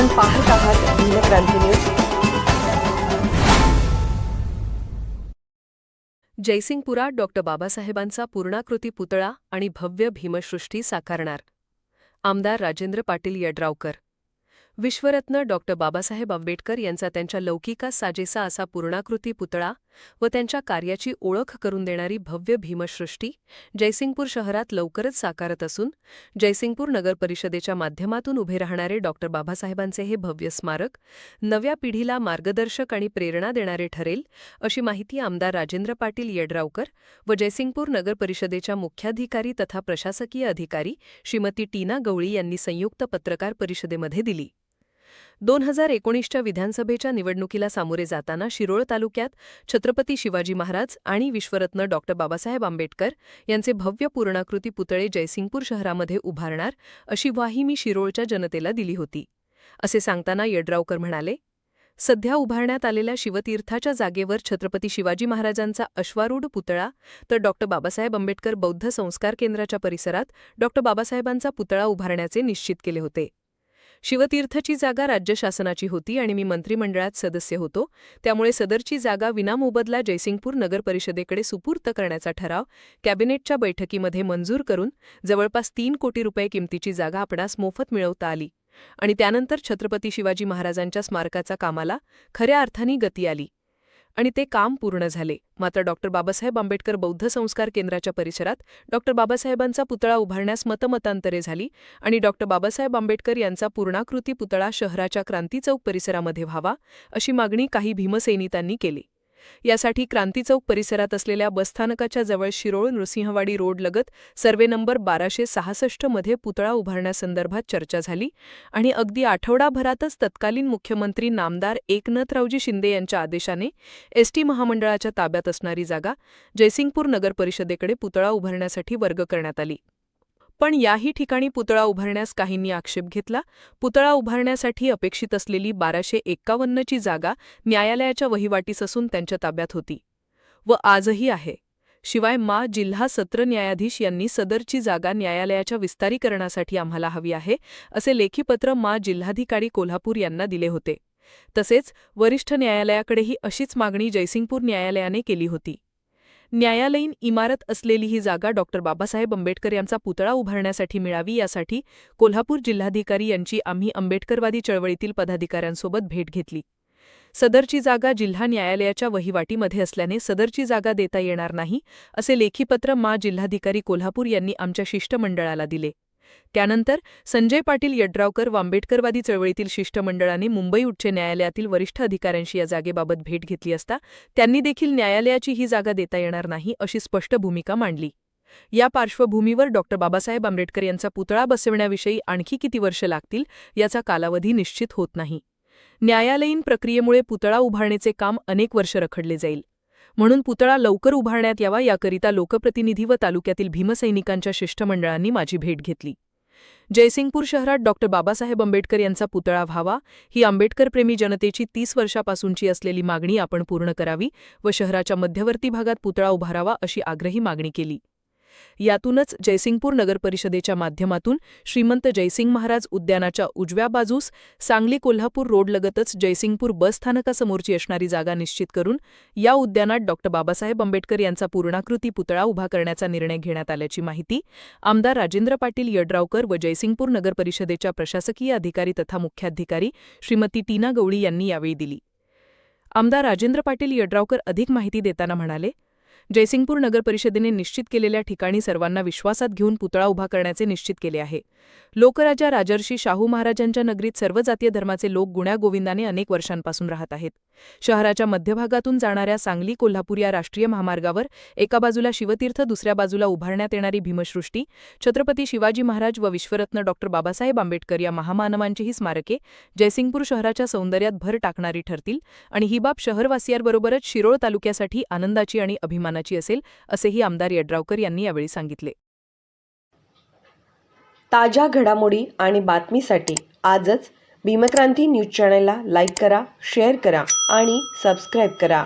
आपण पाहत आहात भीमक्रांती न्यूज. जयसिंगपुरात डॉक्टर बाबासाहेबांचा पूर्णाकृती पुतळा आणि भव्य भीमसृष्टी साकारणार. आमदार राजेंद्र पाटील यड्रावकर. विश्वरत्न डॉक्टर बाबासाहेब आंबेडकर यांचा त्यांच्या लौकिकास साजेसा असा पूर्णाकृती पुतळा व त्यांच्या कार्याची ओळख करून देणारी भव्य भीमसृष्टी जयसिंगपूर शहरात लवकरच साकारत असून जयसिंगपूर नगर परिषदेच्या माध्यमातून उभे राहणारे डॉक्टर बाबासाहेबांचे हे भव्य स्मारक नव्या पिढीला मार्गदर्शक आणि प्रेरणा देणारे ठरेल अशी माहिती आमदार राजेंद्र पाटील येडरावकर व जयसिंगपूर नगर परिषदेच्या मुख्याधिकारी तथा प्रशासकीय अधिकारी श्रीमती टीना गवळी यांनी संयुक्त पत्रकार परिषदेमध्ये दिली. दोन हजार एकोणीसच्या विधानसभेच्या निवडणुकीला सामोरे जाताना शिरोळ तालुक्यात छत्रपती शिवाजी महाराज आणि विश्वरत्न डॉक्टर बाबासाहेब आंबेडकर यांचे भव्य पूर्णाकृती पुतळे जयसिंगपूर शहरामध्ये उभारणार अशी ग्वाही मी शिरोळच्या जनतेला दिली होती. असे सांगताना यड्रावकर म्हणाले सध्या उभारण्यात आलेल्या शिवतीर्थाच्या जागेवर छत्रपती शिवाजी महाराजांचा अश्वारूढ पुतळा तर डॉक्टर बाबासाहेब आंबेडकर बौद्ध संस्कार केंद्राच्या परिसरात डॉक्टर बाबासाहेबांचा पुतळा उभारण्याचे निश्चित केले होते. शिवतीर्थची जागा राज्य शासनाची होती आणि मी मंत्रिमंडळात सदस्य होतो. त्यामुळे सदरची जागा विनामोबदला जयसिंगपूर नगरपरिषदेकडे सुपूर्त करण्याचा ठराव कॅबिनेटच्या बैठकीमध्ये मंजूर करून जवळपास तीन कोटी रुपये किमतीची जागा आपणास मोफत मिळवता आली. आणि त्यानंतर छत्रपती शिवाजी महाराजांच्या स्मारकाचा कामाला खऱ्या अर्थाने गती आली. आणि ते काम पूर्ण झाले. मात्र डॉक्टर बाबासाहेब आंबेडकर बौद्ध संस्कार केंद्राच्या परिसरात डॉक्टर बाबासाहेबांचा पुतळा उभारण्यास मतमतांतरे झाली आणि डॉक्टर बाबासाहेब आंबेडकर यांचा पूर्णाकृती पुतळा शहराच्या क्रांती चौक परिसरामध्ये व्हावा अशी मागणी काही भीमसैनिकांनी केली. यासाठी क्रांती चौक परिसरात असलेल्या बसस्थानकाच्या जवळ शिरोळ नृसिंहवाडी रोडलगत सर्वे नंबर बाराशे सहासष्टमध्ये पुतळा उभारण्यासंदर्भात चर्चा झाली आणि अगदी आठवडाभरातच तत्कालीन मुख्यमंत्री नामदार एकनाथरावजी शिंदे यांच्या आदेशाने एसटी महामंडळाच्या ताब्यात असणारी जागा जयसिंगपूर नगर परिषदेकडे पुतळा उभारण्यासाठी वर्ग करण्यात आली. पण याही ठिकाणी पुतळा उभारण्यास काहींनी आक्षेप घेतला. पुतळा उभारण्यासाठी अपेक्षित असलेली बाराशे एक्कावन्नची जागा न्यायालयाच्या वहिवाटीस असून त्यांच्या ताब्यात होती व आजही आहे. शिवाय मा जिल्हा सत्र न्यायाधीश यांनी सदरची जागा न्यायालयाच्या विस्तारीकरणासाठी आम्हाला हवी आहे असे लेखीपत्र मा जिल्हाधिकारी कोल्हापूर यांना दिले होते. तसेच वरिष्ठ न्यायालयाकडेही अशीच मागणी जयसिंगपूर न्यायालयाने केली होती. न्यायालयीन इमारत असलेली ही जागा डॉक्टर बाबासाहेब आंबेडकर यांचा पुतळा उभारण्यासाठी मिळावी यासाठी कोल्हापूर जिल्हाधिकारी यांची आम्ही आंबेडकरवादी चळवळीतील पदाधिकाऱ्यांसोबत भेट घेतली. सदरची जागा जिल्हा न्यायालयाच्या वहिवाटीमध्ये असल्याने सदरची जागा देता येणार नाही असे लेखीपत्र मा जिल्हाधिकारी कोल्हापूर यांनी आमच्या शिष्टमंडळाला दिले. त्यानंतर संजय पाटील यड्रावकर व आंबेडकरवादी चळवळीतील शिष्टमंडळाने मुंबई उच्च न्यायालयातील वरिष्ठ अधिकाऱ्यांशी या जागेबाबत भेट घेतली असता त्यांनी देखील न्यायालयाची ही जागा देता येणार नाही अशी स्पष्ट भूमिका मांडली. या पार्श्वभूमीवर डॉक्टर बाबासाहेब आंबेडकर यांचा पुतळा बसवण्याविषयी आणखी किती वर्ष लागतील याचा कालावधी निश्चित होत नाही. न्यायालयीन प्रक्रियेमुळे पुतळा उभारण्याचे काम अनेक वर्ष रखडले जाईल. म्हणून पुतळा लवकर उभारण्यात यावा याकरिता लोकप्रतिनिधी व तालुक्यातील भीमसैनिकांच्या शिष्टमंडळांनी माझी भेट घेतली. जयसिंगपूर शहरात डॉक्टर बाबासाहेब आंबेडकर यांचा पुतळा व्हावा ही आंबेडकरप्रेमी जनतेची तीस वर्षापासूनची असलेली मागणी आपण पूर्ण करावी व शहराच्या मध्यवर्ती भागात पुतळा उभारावा अशी आग्रही मागणी केली. यातूनच जयसिंगपूर नगरपरिषदेच्या माध्यमातून श्रीमंत जयसिंग महाराज उद्यानाच्या उजव्या बाजूस सांगली कोल्हापूर रोडलगतच जयसिंगपूर बस स्थानकासमोरची असणारी जागा निश्चित करून या उद्यानात डॉक्टर बाबासाहेब आंबेडकर यांचा पूर्णाकृती पुतळा उभा करण्याचा निर्णय घेण्यात आल्याची माहिती आमदार राजेंद्र पाटील यड्रावकर व जयसिंगपूर नगरपरिषदेच्या प्रशासकीय अधिकारी तथा मुख्याधिकारी श्रीमती टीना गवळी यांनी यावेळी दिली. आमदार राजेंद्र पाटील यड्रावकर अधिक माहिती देताना म्हणाले जयसिंगपूर नगर परिषदेने निश्चित केलेल्या ठिकाणी सर्वांना विश्वासात घेऊन पुतळा उभा करण्याचे निश्चित केले आहे. लोकराजा राजर्षी शाहू महाराजांच्या नगरीत सर्व जातीय धर्माचे लोक गुण्यागोविंदाने अनेक वर्षांपासून राहत आहेत. शहराच्या मध्यभागातून जाणाऱ्या सांगली कोल्हापूर या राष्ट्रीय महामार्गावर एका बाजूला शिवतीर्थ दुसऱ्या बाजूला उभारण्यात येणारी भीमसृष्टी छत्रपती शिवाजी महाराज व विश्वरत्न डॉ. बाबासाहेब आंबेडकर या महामानवांची ही स्मारके जयसिंगपूर शहराच्या सौंदर्यात भर टाकणारी ठरतील आणि ही बाब शहरवासियांबरोबरच शिरोळ तालुक्यासाठी आनंदाची आणि अभिमानाची असेल असेही आमदार यड्रावकर यांनी यावेळी सांगितले. ताज्या घडामोडी आणि बातमीसाठी आजच भीमक्रांती न्यूज चॅनलला लाईक करा शेअर करा आणि सबस्क्राईब करा.